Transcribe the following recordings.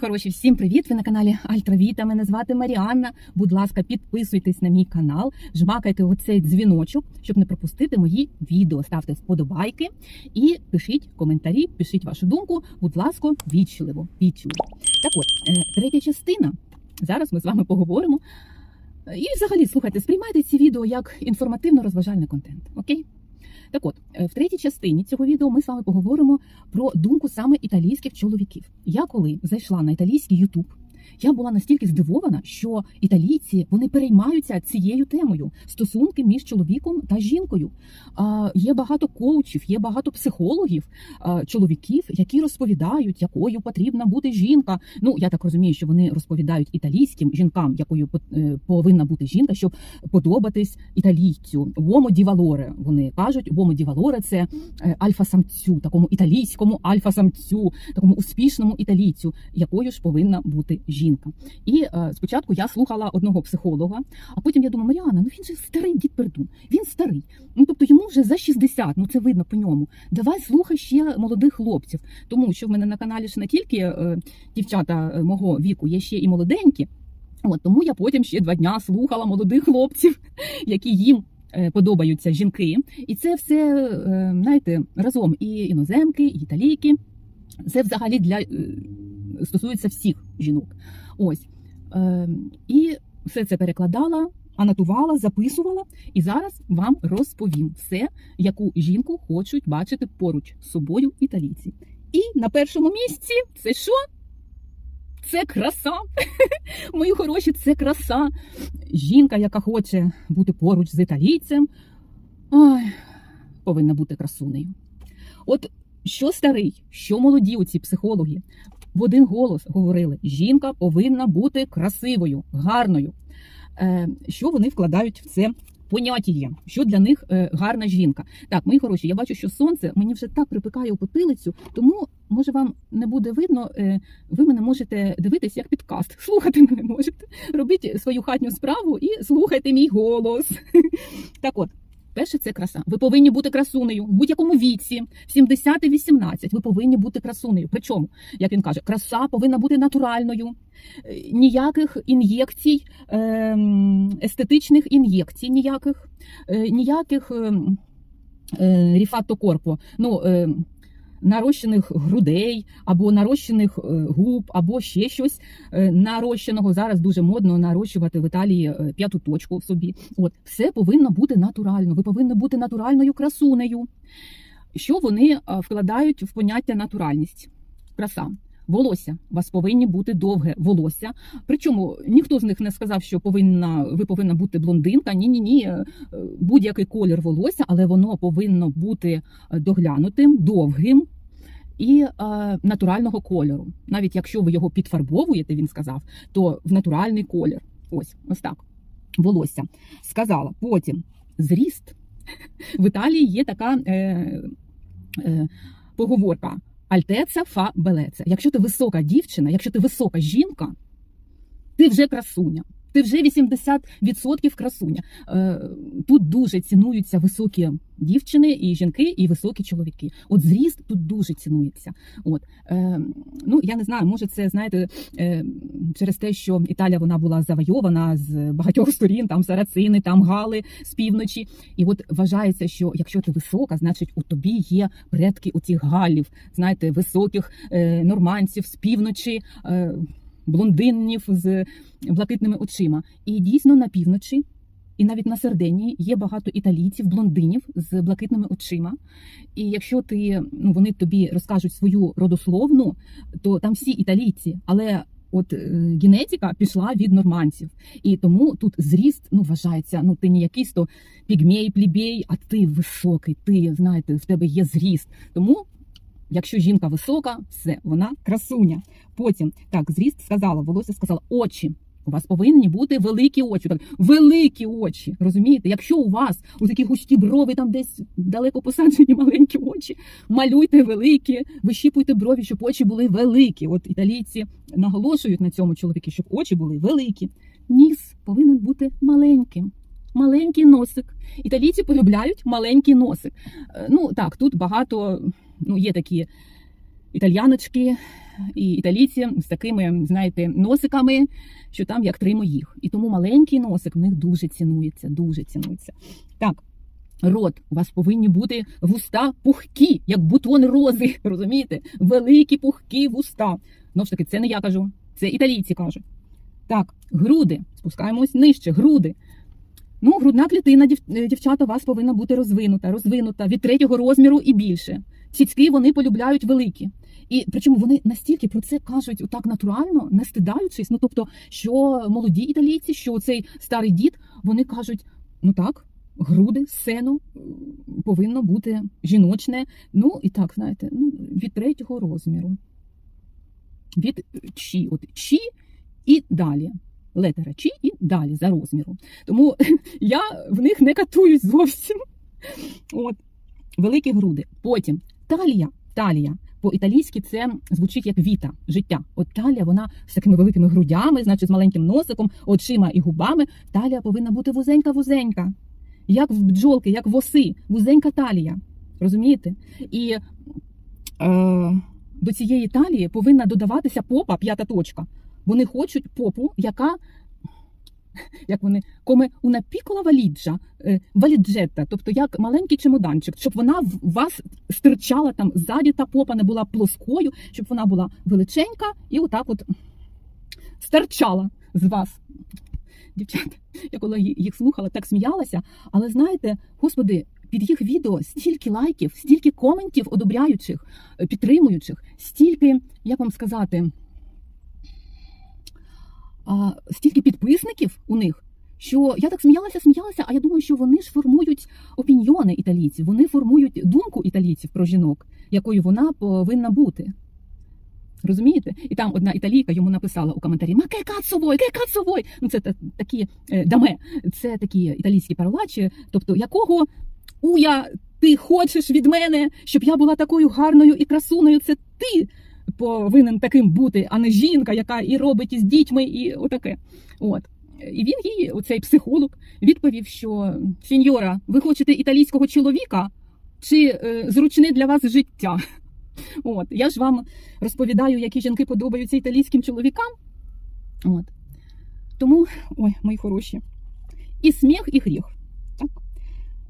хороші! Всім привіт! Ви на каналі Альтравіта. Мене звати Маріанна. Будь ласка, підписуйтесь на мій канал, жмакайте оцей дзвіночок, щоб не пропустити мої відео. Ставте вподобайки і пишіть коментарі, пишіть вашу думку. Будь ласка, вічливо, вічливо. Так от, е, третя частина. Зараз ми з вами поговоримо. І взагалі слухайте, сприймайте ці відео як інформативно-розважальний контент. Окей? Так от, е, в третій частині цього відео ми з вами поговоримо про думку саме італійських чоловіків. Я коли зайшла на італійський Ютуб, я була настільки здивована, що італійці вони переймаються цією темою стосунки між чоловіком та жінкою. А, є багато коучів, є багато психологів, чоловіків, які розповідають, якою потрібна бути жінка. Ну я так розумію, що вони розповідають італійським жінкам, якою е, повинна бути жінка, щоб подобатись італійцю. Уомо ді валоре. Вони кажуть, уомо ді валоре це е, альфа-самцю, такому італійському альфа-самцю, такому успішному італійцю, якою ж повинна бути жінка. І е, спочатку я слухала одного психолога, а потім я думаю, Маріана, ну він же старий дід Пердун, він старий. Ну тобто йому вже за 60, ну це видно по ньому. Давай слухай ще молодих хлопців, тому що в мене на каналі ж не тільки е, дівчата е, мого віку, є ще і молоденькі. От тому я потім ще два дня слухала молодих хлопців, які їм е, подобаються жінки. І це все, е, знаєте, разом і іноземки, і італійки. Це взагалі для стосується всіх жінок. Ось. Е, І все це перекладала, анотувала, записувала. І зараз вам розповім все, яку жінку хочуть бачити поруч з собою італійці. І на першому місці це що? Це краса. Мої хороші, це краса. Жінка, яка хоче бути поруч з італійцем, ой, повинна бути красунею. От що старий, що молоді оці психологи в один голос говорили: жінка повинна бути красивою, гарною. Е, що вони вкладають в це поняття? Що для них е, гарна жінка? Так, мої хороші, я бачу, що сонце мені вже так припекає у потилицю, тому може вам не буде видно. Е, ви мене можете дивитись як підкаст. Слухати мене можете. Робіть свою хатню справу і слухайте мій голос. Так от. Перше, це краса. Ви повинні бути красунею в будь-якому віці, в 70-18. Ви повинні бути красунею. Причому, як він каже, краса повинна бути натуральною, Е, ніяких ін'єкцій, ем, естетичних ін'єкцій, ніяких, е, ніяких ріфатокорпо. е. Ну, е, Нарощених грудей або нарощених е, губ, або ще щось е, нарощеного. Зараз дуже модно нарощувати в Італії е, п'яту точку в собі. От все повинно бути натурально. Ви повинні бути натуральною красунею. Що вони вкладають в поняття натуральність? Краса. Волосся у вас повинні бути довге волосся. Причому ніхто з них не сказав, що повинна ви повинна бути блондинка. Ні, ні, ні. Будь-який колір волосся, але воно повинно бути е, доглянутим, довгим і е, натурального кольору. Навіть якщо ви його підфарбовуєте, він сказав, то в натуральний колір. Ось, ось так. Волосся сказала. Потім зріст. В Італії є така е, е, поговорка. Альтеца фа белеце. Якщо ти висока дівчина, якщо ти висока жінка, ти вже красуня. Ти вже 80% красуня. Е, Тут дуже цінуються високі дівчини і жінки, і високі чоловіки. От зріст тут дуже цінується. От е, ну я не знаю, може це знаєте е, через те, що Італія вона була завойована з багатьох сторін, там сарацини, там гали з півночі. І от вважається, що якщо ти висока, значить у тобі є предки оцих галів, знаєте, високих нормандців з півночі. Блондинів з блакитними очима. І дійсно на півночі, і навіть на Сардинії є багато італійців, блондинів з блакитними очима. І якщо ти ну вони тобі розкажуть свою родословну, то там всі італійці, але. От е, генетика пішла від нормандців, і тому тут зріст ну вважається. Ну ти не якийсь то пігмей, плібей, а ти високий. Ти знаєте, в тебе є зріст. Тому Якщо жінка висока, все, вона красуня. Потім так, зріст сказала, волосся сказала, очі. У вас повинні бути великі очі. Так, великі очі. Розумієте? Якщо у вас у такі густі брови, там десь далеко посаджені маленькі очі, малюйте великі, вищіпуйте брові, щоб очі були великі. От італійці наголошують на цьому чоловіки, щоб очі були великі. Ніс повинен бути маленьким. Маленький носик. Італійці полюбляють маленький носик. Е, Ну так, тут багато ну, є такі італьяночки і італійці з такими, знаєте, носиками, що там як три моїх. І тому маленький носик в них дуже цінується, дуже цінується. Так. Рот, у вас повинні бути вуста пухкі, як бутон рози. Розумієте? Великі пухкі вуста. Ну ж таки, це не я кажу, це італійці кажуть. Так, груди. Спускаємось нижче. Груди. Ну, грудна клітина, е, дівчата, у вас повинна бути розвинута, розвинута від третього розміру і більше. Цицьки вони полюбляють великі. І причому вони настільки про це кажуть так натурально, не стидаючись. Ну тобто, що молоді італійці, що цей старий дід, вони кажуть: ну так, груди, сено повинно бути жіночне. Ну і так, знаєте, ну від третього розміру. Від чі, от чі і далі. Летера чі і далі за розміром. Тому я в них не катуюсь зовсім. От. Великі груди. Потім талія. Талія. По-італійськи це звучить як віта, життя. От талія, вона з такими великими грудями, значить, з маленьким носиком, очима і губами. Талія повинна бути вузенька-вузенька. Як в бджолки, як в оси, вузенька талія. Розумієте? І е, до цієї талії повинна додаватися попа, п'ята точка. Вони хочуть попу, яка як вони коме una piccola валіджа, валіджетта, тобто як маленький чемоданчик, щоб вона в вас стирчала там ззаді, та попа не була плоскою, щоб вона була величенька і отак от стирчала з вас. Дівчата, я коли їх слухала, так сміялася, але знаєте, господи, під їх відео стільки лайків, стільки коментів одобряючих, е, підтримуючих, стільки, як вам сказати, а, стільки підписників у них, що я так сміялася, сміялася, а я думаю, що вони ж формують опіньйони італійців, вони формують думку італійців про жінок, якою вона повинна бути. Розумієте? І там одна італійка йому написала у коментарі: Ма ке кацовой, ке кацовой. Ну, це та- такі е, даме, це такі італійські паролачі, тобто якого уя ти хочеш від мене, щоб я була такою гарною і красуною, це ти повинен таким бути, а не жінка, яка і робить із дітьми, і отаке. От. І він їй, оцей психолог, відповів, що сеньора, ви хочете італійського чоловіка чи е, зручне для вас життя? От я ж вам розповідаю, які жінки подобаються італійським чоловікам. От. Тому, ой, мої хороші. І сміх, і гріх. Так.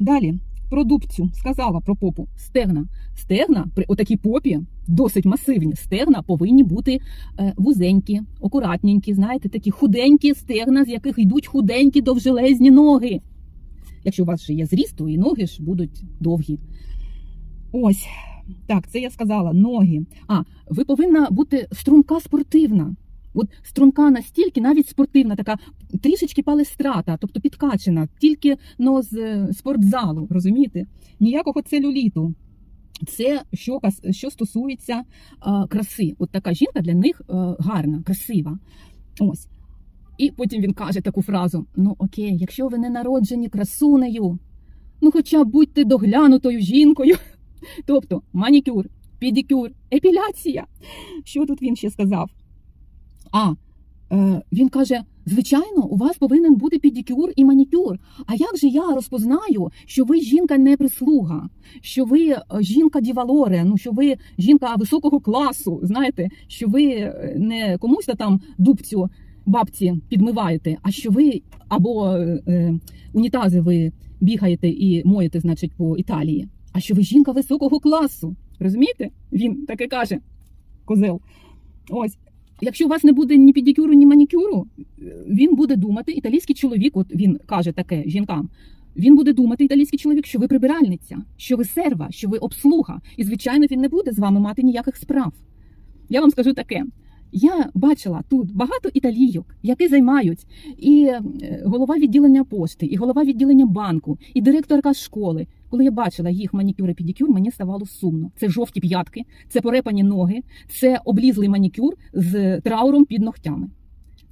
Далі, про дубцю сказала про попу. Стегна. Стегна при отакій попі, досить масивні стегна, повинні бути е, вузенькі, акуратненькі, знаєте, такі худенькі стегна, з яких йдуть худенькі довжелезні ноги. Якщо у вас ще є зріст, то і ноги ж будуть довгі. Ось. Так, це я сказала, ноги. А, ви повинна бути струнка спортивна. От струнка настільки, навіть спортивна, така трішечки палестрата, тобто підкачена, тільки но з е, спортзалу, розумієте? Ніякого целюліту. Це що, що стосується е, краси. От така жінка для них е, гарна, красива. Ось. І потім він каже таку фразу: ну окей, якщо ви не народжені красунею, ну хоча б будьте доглянутою жінкою. Тобто манікюр, педикюр, епіляція. Що тут він ще сказав? А, е, він каже: звичайно, у вас повинен бути педикюр і манікюр. А як же я розпознаю, що ви жінка не прислуга, що ви е, жінка дівалоре, ну що ви жінка високого класу, знаєте, що ви е, не комусь там дубцю бабці підмиваєте, а що ви або е, е, унітази ви бігаєте і моєте, значить, по Італії, а що ви жінка високого класу. Розумієте? Він таке каже, козел. Ось. Якщо у вас не буде ні педикюру, ні манікюру, він буде думати, італійський чоловік, от він каже таке жінкам. Він буде думати, італійський чоловік, що ви прибиральниця, що ви серва, що ви обслуга. І, звичайно, він не буде з вами мати ніяких справ. Я вам скажу таке: я бачила тут багато італійок, які займають і е, голова відділення пошти, і голова відділення банку, і директорка школи. Коли я бачила їх манікюр і педикюр, мені ставало сумно. Це жовті п'ятки, це порепані ноги, це облізлий манікюр з трауром під ногтями.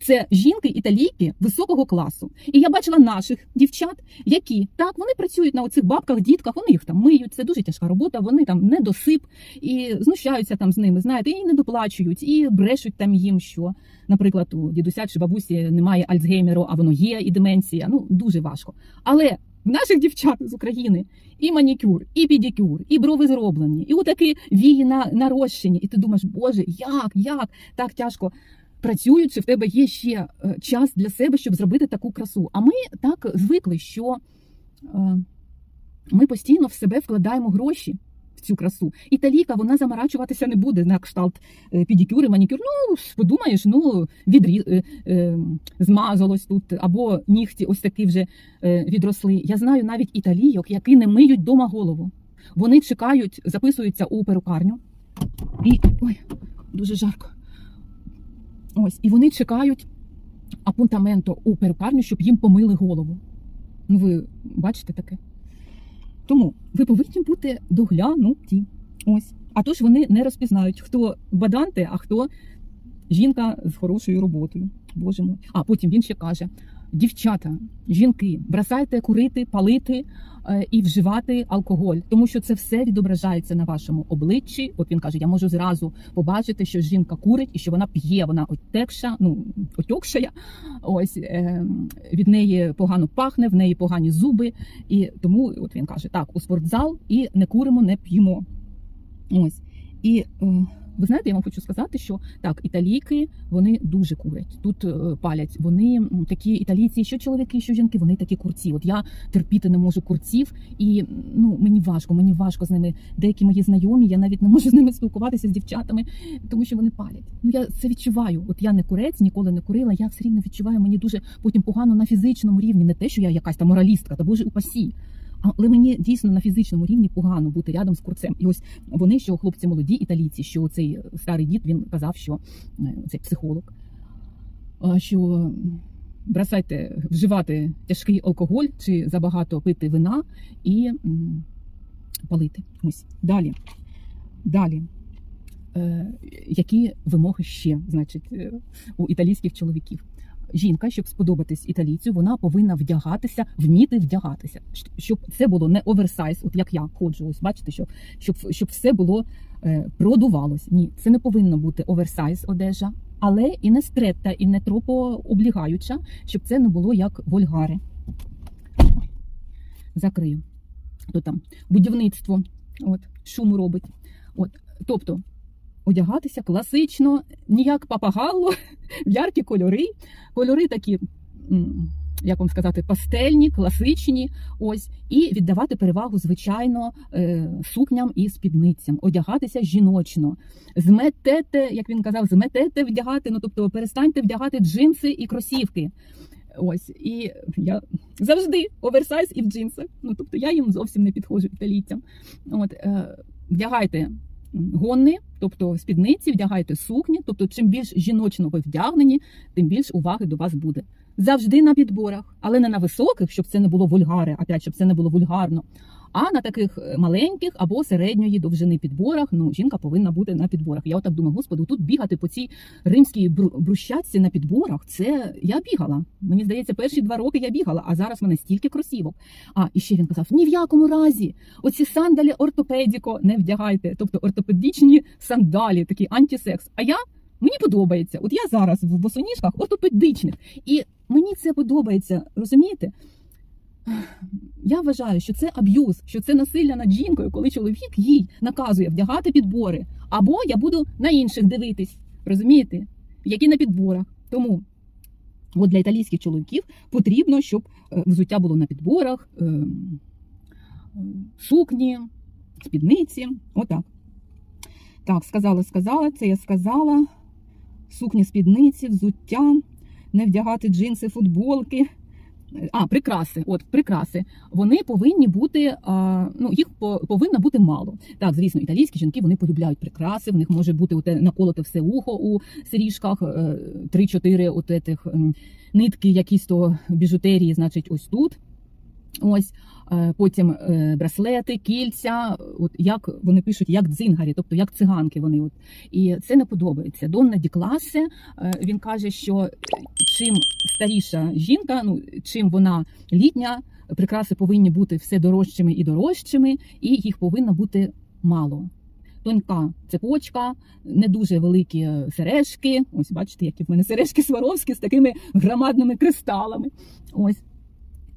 Це жінки італійки високого класу. І я бачила наших дівчат, які так вони працюють на оцих бабках, дітках, вони їх там миють. Це дуже тяжка робота. Вони там не досип і знущаються там з ними. Знаєте, і не доплачують, і брешуть там їм, що, наприклад, у дідуся чи бабусі немає альцгеймеру, а воно є і деменція. Ну дуже важко. Але в наших дівчат з України і манікюр, і педикюр, і брови зроблені, і отакі вії на, нарощені. І ти думаєш, боже, як, як так тяжко працюючи, в тебе є ще е, час для себе, щоб зробити таку красу. А ми так звикли, що е, ми постійно в себе вкладаємо гроші. в Цю красу. Італійка вона заморачуватися не буде на кшталт е, педикюр і манікюр. Ну, подумаєш, ну відрі... е, змазалось тут, або нігті ось такі вже відросли. Я знаю навіть італійок, які не миють дома голову. Вони чекають, записуються у перукарню. І ой, дуже жарко. Ось, і вони чекають апунтаменту у перукарню, щоб їм помили голову. Ну, ви бачите таке? Тому ви повинні бути доглянуті. Ось. А то ж вони не розпізнають, хто баданти, а хто жінка з хорошою роботою. Боже мой. А потім він ще каже: дівчата, жінки, бросайте курити, палити е, і вживати алкоголь, тому що це все відображається на вашому обличчі. От він каже: я можу зразу побачити, що жінка курить і що вона п'є, вона отекша, ну отьокшая. Ось е, від неї погано пахне, в неї погані зуби. І тому от він каже: так, у спортзал і не куримо, не п'ємо. Ось і. Ви знаєте, я вам хочу сказати, що так, італійки вони дуже курять. Тут е, палять. Вони такі італійці, що чоловіки, що жінки, вони такі курці. От я терпіти не можу курців, і ну мені важко, мені важко з ними. Деякі мої знайомі, я навіть не можу з ними спілкуватися з дівчатами, тому що вони палять. Ну я це відчуваю. От я не курець, ніколи не курила. Я все рівно відчуваю. Мені дуже потім погано на фізичному рівні. Не те, що я якась там моралістка, та боже упасі. Але мені дійсно на фізичному рівні погано бути рядом з курцем. І ось вони, що хлопці молоді, італійці, що цей старий дід він казав, що е, цей психолог, що бросайте вживати тяжкий алкоголь чи забагато пити вина і палити. Ось далі. Далі. Е, які вимоги ще, значить, е, у італійських чоловіків? Жінка, щоб сподобатись італійцю, вона повинна вдягатися, вміти вдягатися, щоб це було не оверсайз, от як я ходжу. Ось бачите, що щоб, щоб все було е, продувалось. Ні, це не повинно бути оверсайз одежа, але і не скретта, і не тропо облігаюча, щоб це не було як вольгари. Закрию. То там будівництво, от шуму робить. От, тобто. Одягатися класично, ніяк папагалло, в яркі кольори. Кольори такі, як вам сказати, пастельні, класичні. Ось, і віддавати перевагу, звичайно, е, сукням і спідницям, одягатися жіночно. Зметете, як він казав, зметете вдягати, ну тобто перестаньте вдягати джинси і кросівки. Ось, і я завжди оверсайз і в джинсах. Ну тобто я їм зовсім не підходжу італійцям. От, е, вдягайте гонни, тобто спідниці, вдягайте сукні. Тобто, чим більш жіночно ви вдягнені, тим більш уваги до вас буде. Завжди на підборах, але не на високих, щоб це не було вульгари, опять, щоб це не було вульгарно. А на таких е, маленьких або середньої довжини підборах, ну жінка повинна бути на підборах. Я отак думаю, господи, тут бігати по цій римській бру- брущатці на підборах. Це я бігала. Мені здається, перші два роки я бігала, а зараз в мене стільки кросівок. А і ще він казав: ні в якому разі оці сандалі ортопедіко не вдягайте, тобто ортопедичні сандалі, такі антисекс. А я мені подобається. От я зараз в босоніжках ортопедичних, і мені це подобається. Розумієте? Я вважаю, що це аб'юз, що це насилля над жінкою, коли чоловік їй наказує вдягати підбори. Або я буду на інших дивитись, розумієте, які на підборах. Тому от для італійських чоловіків потрібно, щоб е, взуття було на підборах, е, сукні, спідниці. Отак. Так, сказала, сказала, це я сказала. Сукні, спідниці, взуття, не вдягати джинси, футболки. А, прикраси. От прикраси. Вони повинні бути. А, ну їх по- повинно бути мало. Так, звісно, італійські жінки вони полюбляють прикраси. В них може бути оте наколоте все ухо у сиріжках, е, три-чотири от етих нитки, якісь то біжутерії, значить, ось тут. Ось е, потім е, браслети, кільця. От як вони пишуть, як дзингарі, тобто як циганки. Вони от і це не подобається. Донна Ді Класе, е, він каже, що чим старіша жінка, ну чим вона літня, прикраси повинні бути все дорожчими і дорожчими, і їх повинно бути мало. Тонька цепочка, не дуже великі сережки. Ось бачите, які в мене сережки Сваровські з такими громадними кристалами. Ось.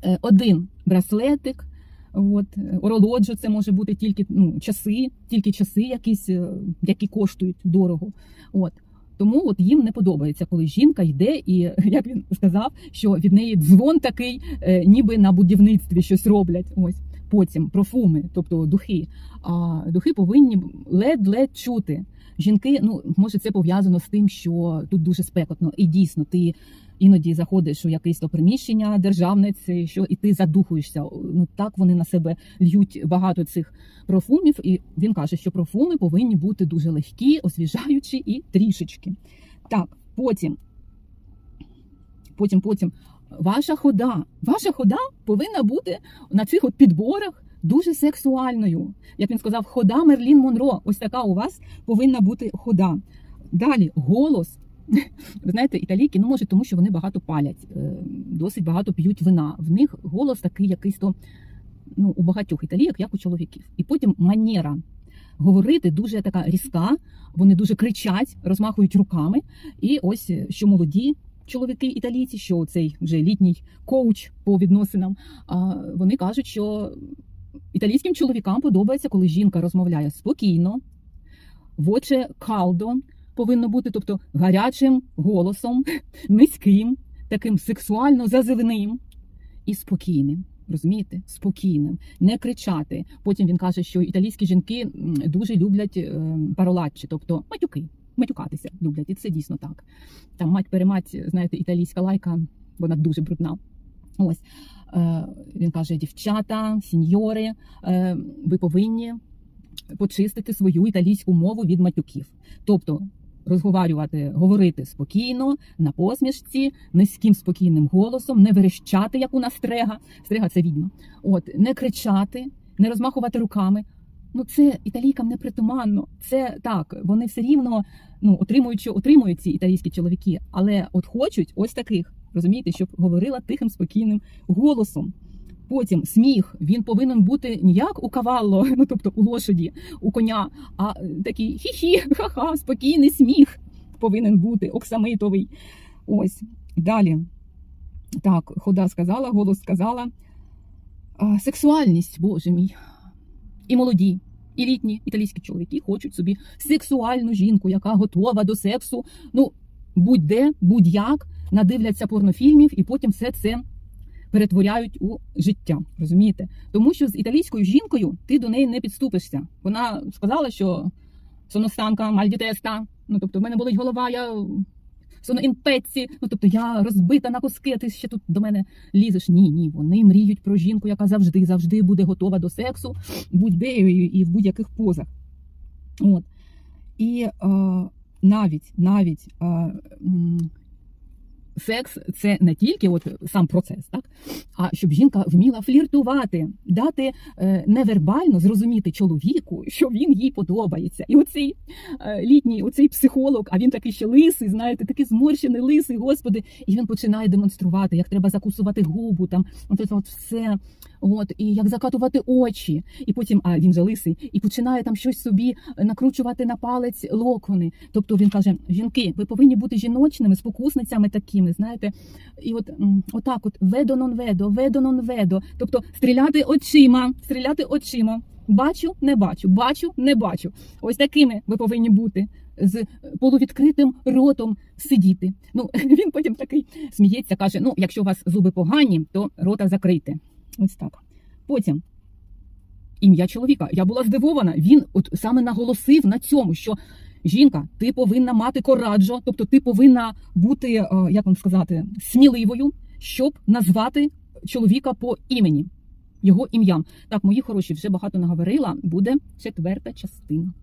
Е, один браслетик. От, е, оролоджо це може бути тільки ну, часи, тільки часи якісь, е, які коштують дорого. От. Тому от їм не подобається, коли жінка йде, і як він сказав, що від неї дзвон такий, е, ніби на будівництві щось роблять. Ось потім профуми, тобто духи. А духи повинні ледь-ледь чути. Жінки, ну може, це пов'язано з тим, що тут дуже спекотно, і дійсно ти іноді заходиш у якесь то приміщення державне, це що і ти задухуєшся. Ну так вони на себе льють багато цих профумів. І він каже, що профуми повинні бути дуже легкі, освіжаючі і трішечки. Так, потім, потім, потім, ваша хода, ваша хода повинна бути на цих от підборах. Дуже сексуальною, як він сказав, хода Мерлін Монро. Ось така у вас повинна бути хода. Далі голос. Ви знаєте, італійки, ну може, тому що вони багато палять, е, досить багато п'ють вина. В них голос такий якийсь то ну, у багатьох італійок, як у чоловіків. І потім манера говорити дуже така різка, вони дуже кричать, розмахують руками. І ось е, що молоді чоловіки італійці, що цей вже літній коуч по відносинам, вони кажуть, що італійським чоловікам подобається, коли жінка розмовляє спокійно, воче калдо повинно бути, тобто гарячим голосом, низьким, таким сексуально зазивним і спокійним. Розумієте, спокійним, не кричати. Потім він каже, що італійські жінки дуже люблять е, паролатчі, тобто матюки, матюкатися люблять, і це дійсно так. Там мать перемать, знаєте, італійська лайка, вона дуже брудна. Ось е, він каже: дівчата, сіньори, е, ви повинні почистити свою італійську мову від матюків. Тобто розговарювати, говорити спокійно, на посмішці, низьким спокійним голосом, не верещати, як у нас стрега. Стрега це відьма. От не кричати, не розмахувати руками. Ну, це італійкам не притуманно. Це так, вони все рівно ну, отримують, що отримують ці італійські чоловіки, але от хочуть ось таких, розумієте, щоб говорила тихим, спокійним голосом. Потім сміх він повинен бути не як у кавалло, ну тобто у лошаді, у коня, а е, такий хі-хі, ха-ха, спокійний сміх повинен бути, оксамитовий. Ось далі. Так, хода сказала, голос сказала. А, сексуальність, боже мій. І молоді, і літні італійські чоловіки хочуть собі сексуальну жінку, яка готова до сексу. Ну, будь-де, будь-як, надивляться порнофільмів і потім все це перетворяють у життя. Розумієте? Тому що з італійською жінкою ти до неї не підступишся. Вона сказала, що соностанка, мальдітеста. Ну тобто, в мене болить голова, я соно інпеці. Ну тобто я розбита на куски, а ти ще тут до мене лізеш. Ні, ні. Вони мріють про жінку, яка завжди завжди буде готова до сексу, будь-де і в будь-яких позах. От. І е, навіть навіть е, секс це не тільки от сам процес, так а щоб жінка вміла фліртувати, дати е, невербально зрозуміти чоловіку, що він їй подобається. І оцей е, літній, оцей психолог, а він такий ще лисий, знаєте, такий зморщений лисий, господи, і він починає демонструвати, як треба закусувати губу, там от це от все. От і як закатувати очі, і потім, а він же лисий, і починає там щось собі накручувати на палець локони. Тобто він каже: жінки, ви повинні бути жіночними, спокусницями такими, знаєте, і от отак, от ведо нон ведо, ведо нон ведо. Тобто стріляти очима, стріляти очима. Бачу, не бачу, бачу, не бачу. Ось такими ви повинні бути. З полувідкритим ротом сидіти. Ну він потім такий сміється, каже: ну, якщо у вас зуби погані, то рота закрийте. Ось так. Потім ім'я чоловіка. Я була здивована. Він от саме наголосив на цьому, що жінка, ти повинна мати кораджо, тобто ти повинна бути, е, як вам сказати, сміливою, щоб назвати чоловіка по імені, його ім'ям. Так, мої хороші, вже багато наговорила. Буде четверта частина.